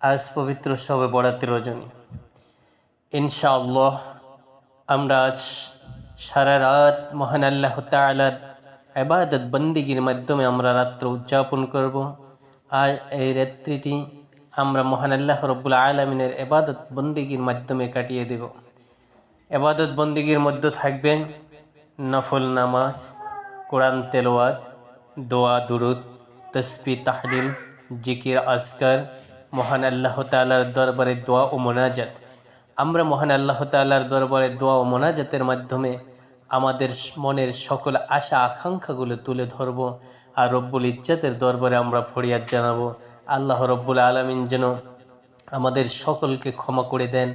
আজ পবিত্র সবে বরাতে রজনী। ইনশাআল্লাহ, আমরা আজ সারা রাত মহান আল্লাহ তালার আবাদত বন্দিগির মাধ্যমে আমরা রাত্র উদযাপন করব। আর এই রাত্রিটি আমরা মহান আল্লাহ রব্বুল আলমিনের এবাদত বন্দিগির মাধ্যমে কাটিয়ে দেব। এবাদত বন্দিগির মধ্যে থাকবে নফল নামাজ, কোরআন তেলোয়াত দোয়া, দুরুদ তসবি তাহলিল, জিকির, আজকার মহান আল্লাহ তালার দরবারে দোয়া ও মোনাজাত। আমরা মহান আল্লাহ তাল্লাহর দরবারে দোয়া ও মোনাজাতের মাধ্যমে আমাদের মনের সকল আশা আকাঙ্ক্ষাগুলো তুলে ধরব আর রব্বুল ইজ্জাতের দরবারে আমরা ফরিয়াদ জানাব। আল্লাহ রব্বুল আলমিন যেন আমাদের সকলকে ক্ষমা করে দেন।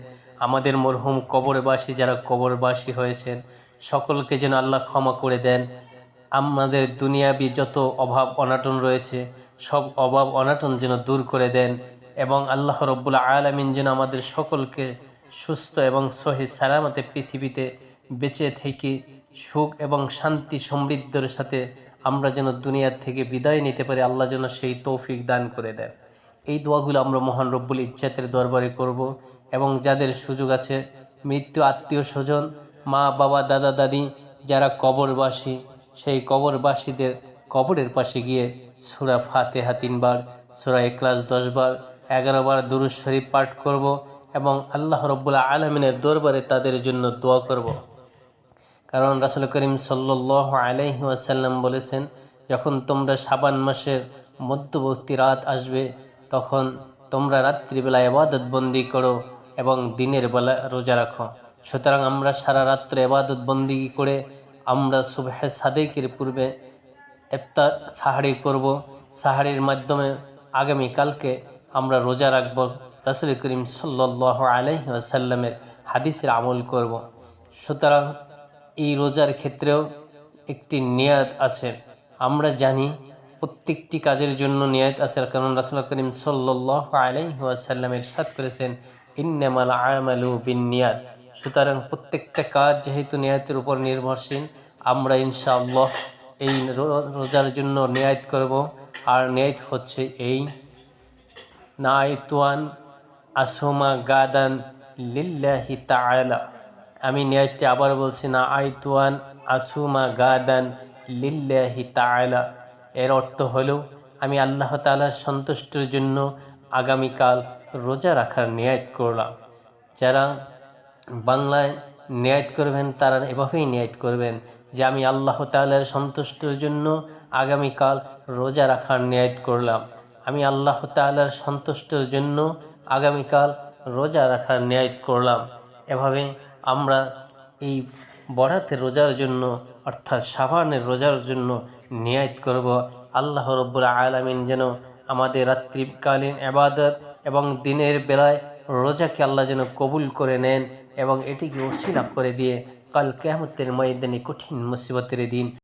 আমাদের মরহুম কবরবাসী যারা কবরবাসী হয়েছেন, সকলকে যেন আল্লাহ ক্ষমা করে দেন। আমাদের দুনিয়াবি যত অভাব অনাটন রয়েছে, সব অভাব অনাটন যেন দূর করে দেন। এবং আল্লাহ রব্বুল আলমিন যেন আমাদের সকলকে সুস্থ এবং সহি সালামতে পৃথিবীতে বেঁচে থেকে সুখ এবং শান্তি সমৃদ্ধর সাথে আমরা যেন দুনিয়ার থেকে বিদায় নিতে পারি, আল্লাহ যেন সেই তৌফিক দান করে দেন। এই দোয়াগুলো আমরা মহান রব্বুল ইচ্ছাতের দরবারে করব এবং যাদের সুযোগ আছে, মৃত্যু আত্মীয় স্বজন, মা, বাবা, দাদা, দাদি, যারা কবরবাসী, সেই কবরবাসীদের কবরের পাশে গিয়ে সুরা ফাতেহা তিনবার, সুরা এক্লাস দশবার এগারো বার দুরুজ শরীফ পাঠ করব এবং আল্লাহ রব্বুল্লা আলমিনের দরবারে তাদের জন্য দোয়া করব। কারণ রাসুল করিম সাল্লাহ আলাইহি আসাল্লাম বলেছেন, যখন তোমরা সাবান মাসের মধ্যবর্তী রাত আসবে, তখন তোমরা রাত্রিবেলা এবাদত বন্দি করো এবং দিনের বেলা রোজা রাখো সুতরাং আমরা সারা রাত্রে এবাদত বন্দি করে আমরা সুবহে সাদেকের পূর্বে এফতার সাহারি করব সাহারির মাধ্যমে আগামীকালকে আমরা রোজা রাখব, রাসুল করিম সাল্লাহ আলহিসাল্লামের হাদিসের আমল করব। সুতরাং এই রোজার ক্ষেত্রেও একটি নিয়াদ আছে। আমরা জানি প্রত্যেকটি কাজের জন্য নিয়াদ আছে, কারণ রাসুল করিম সাল্লাহ আলহিহাসাল্লামের সাত করেছেন, ইন্নামাল আমালু বিন নিয়াদ সুতরাং প্রত্যেকটা কাজ যেহেতু নিয়াতের উপর নির্ভরশীল, আমরা ইনশাআল্লাহ এই রোজার জন্য নিয়াত করব। আর নিয়াত হচ্ছে এই নাইতুয়ান আসুমা গাদান লিল্লাহি তাআলা। আমি নিয়াতটি আবার বলছি, না আইতুয়ান আসুমা গাদান লিল্লাহি তাআলা। এর অর্থ হলো, আমি আল্লাহ তাআলার সন্তুষ্টির জন্য আগামীকাল রোজা রাখার নিয়াত করলাম। যারা বাংলায় নিয়াত করবেন, তারা এভাবেই নিয়াত করবেন যে আমি আল্লাহ তাআলার সন্তুষ্টির জন্য আগামীকাল রোজা রাখার নিয়াত করলাম। আমি আল্লাহ তাল্লার সন্তুষ্টের জন্য আগামীকাল রোজা রাখার ন্যায় করলাম। এভাবে আমরা এই বড়াতে রোজার জন্য, অর্থাৎ সাবানের রোজার জন্য নিয়ায়ত করব। আল্লাহ রব্বুল আলমিন যেন আমাদের রাত্রিকালীন আবাদত এবং দিনের বেলায় রোজাকে আল্লাহ যেন কবুল করে নেন এবং এটিকে অশিলাভ করে দিয়ে কাল কেমতের ময়দানে কঠিন মুসিবতের দিন